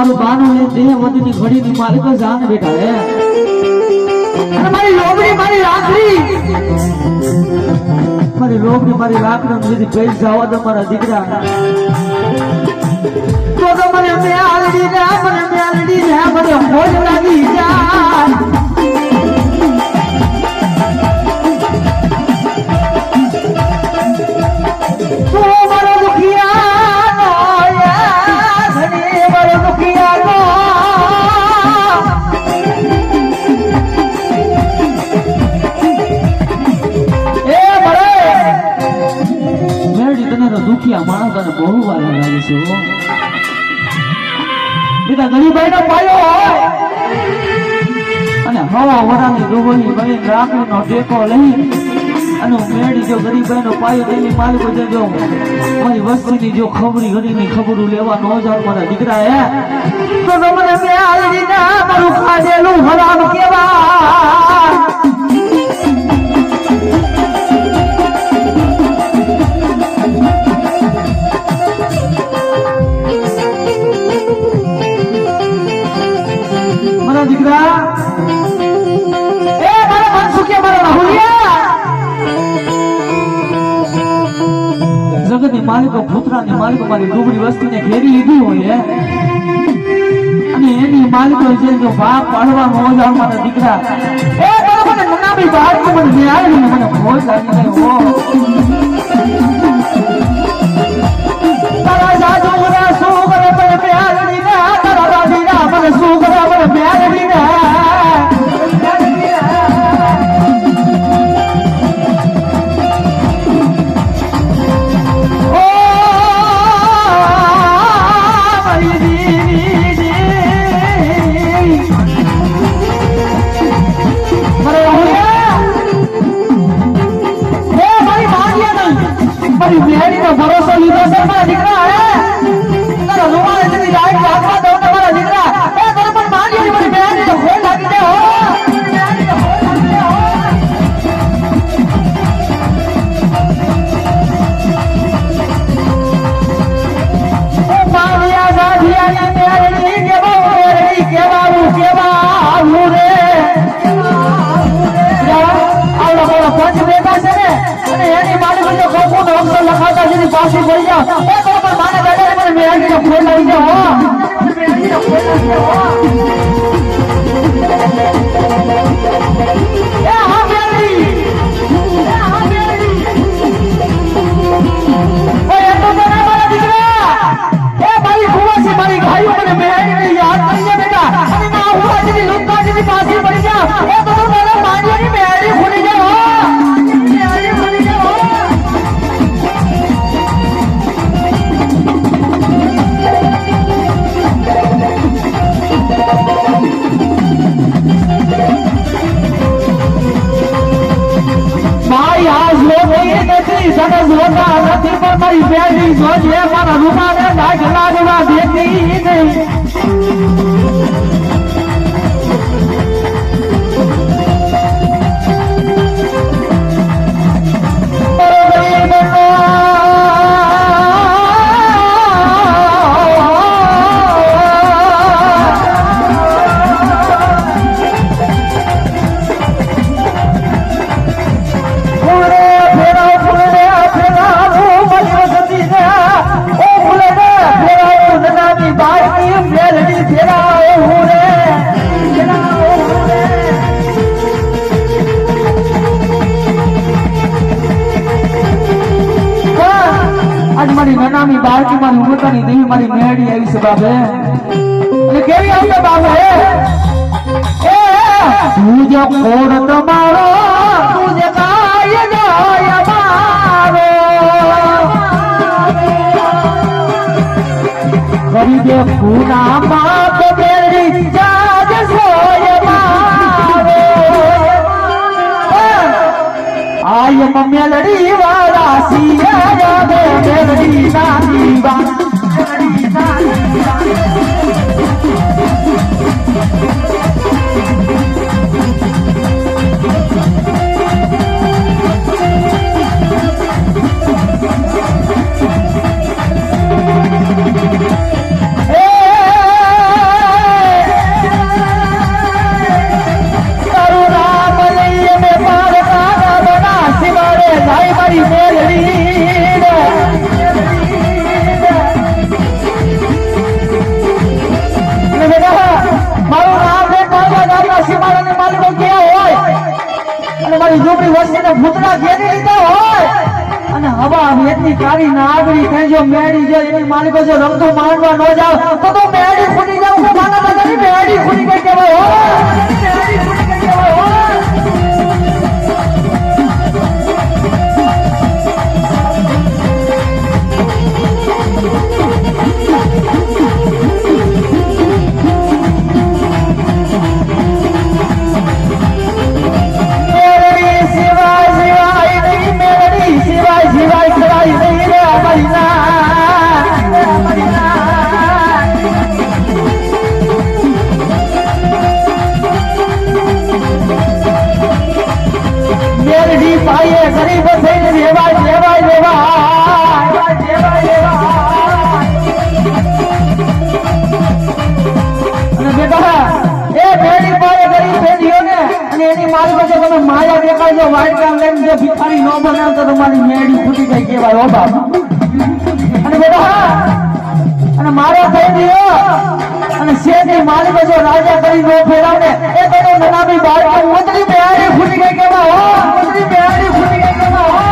મારું બાનું એ દેહ વધની ઘડીની માલિક જાન બેઠા હે મારી લોબડી મારી રાખડી. મારી લોબડી મારી રાખડી લીધી પેજ જવા દો મારા દીકરા. તો તો મને મેલડી ને ને છે. બેટા ગરીબાઈ પાયો અને હવા વરાની ડોબલી બની રાખડીનો ટેકો લઈ અને મેળી જો ગરીબાઈ પાયો તેની માલિકો જે જો મારી વસ્તુની જો ખબરી ઘડીની ખબરું લેવા જાવ મારા દીકરા હે. તો તમને મેં કેવા માલિકો પુત્રાની માલિકો મારી ડુબળી વસ્તીને ઘેરી લીધી હોય અને એની માલિકો છે જો બાપ પાડવા મોજ મારા દીકરા, એ મને નનામી બાપ મને ન્યાય મને મોજ આવી ગઈ મારે મેળીનો ભરોસો લીધો છે દીકરા હે? તારા રૂમાલે પાછી પડી જાવ એ પણ માને દાદા મને મેળડી નો ફોન આવી જાવ હો મેળડી નો ફોન આવી જાવ હો નનામી બાળકી મારી ઉમરતાની દેવી મારી મેળી આવી છે બાબે એટલે કેવી આવી બાબા એ તું જે કોડ તમારો, તું જે કાય જાય મારો કરી દે પૂના સોય મારો કાયમ મેલડી વાળા સિયા રે મેલડી અને મારી ઝૂંપડી વસ્તીને ભૂતના ઘેરી લીધા હોય. અને હવા વેદની કાળી નાગરી કઈ જો મેળી જો એની માલિકો જો રમતો માંડવા ન જાવ, તો તો મેડી ફૂટી જાવ. મેળી ફૂટી ગઈ કહેવાય. હો મેરડી પાયે ગરીબ થઈને રેવાય રેવાય રેવાય એ ગરીબ પેઢીઓ ને અને એની મારી પાસે તમે માયા દેખાડજો વાઈટ કામ લઈને જો ભિખારી ન તો તમારી મેડી ફૂટી ગઈ કહેવાય ઓ અને બેટા, અને મારો થઈ ગયો અને શેઠની માલિક જો રાજા કરી નો ફેરાવને, એ તો નનામી બાળકો. ઉતરી બિહારી ફૂટી ગઈ કેમાં હો ઉતરી બિહારી ફૂટી ગઈ કેમાં હો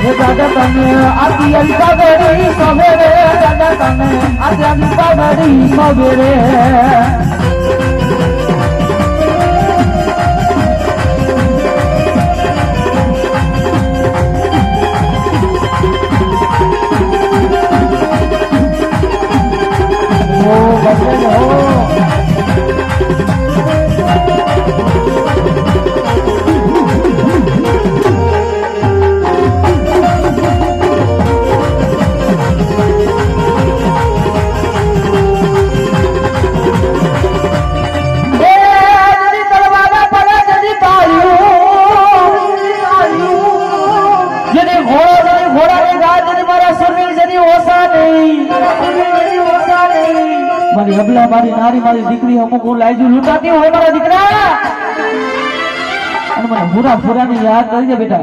દાદા તમે આતી આવી પાઘડી સવેરે દાદા તમે આજે આવી પાઘડી સવેરે ઓ ભૂરા ભૂરાની યાદ કરજે બેટા.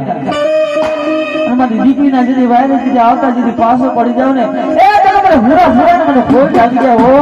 અમારી મારી દીકરીના જેથી વાયરસ જેથી આવતા જેથી પાછો પડી જાવ ને. એ તમે મને પૂરા પૂરા મને કોઈ જાગી ગયા હો.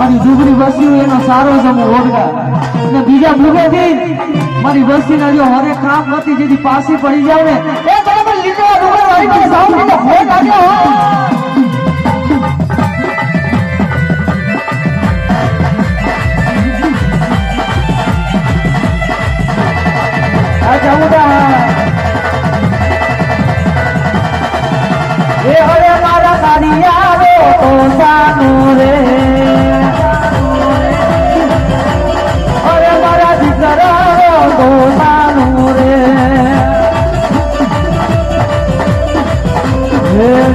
મારી ડુગરી વસ્તી એનો સારો સમૂહ ઓળખા અને બીજા મુખેથી મારી વસ્તીના જો હરે કામ નથી, જેથી પાછી પડી જાવ ને. એ બરાબર લીધો ડુગર વાળી પાસે સાઉન્ડ ફોન લાગ્યો હો આ જમુદા એ હરે મારા કાઢી આવો તો સાનું રે અરે મારા દીકરા તો સાનું રે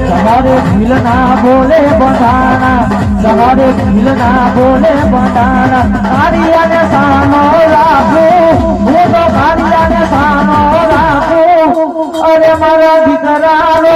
તમારે ભીલ ના બોલે બધાના તમારે ભીલ ના બોલે બધાના કાળિયાને સામો રાખું હું તો કાળિયાને સામો રાખું અરે મારા દીકરાનો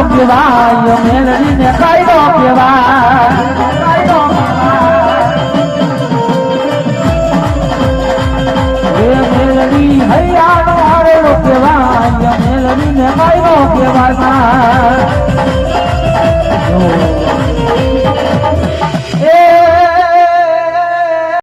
હૈયાનો હારલો કેવાય મેલડી ને કાયદો કહેવાય કેવાય. એ મેલડી હૈયાનો હારલો કેવાય મેલડી ને કાયદો કેવાય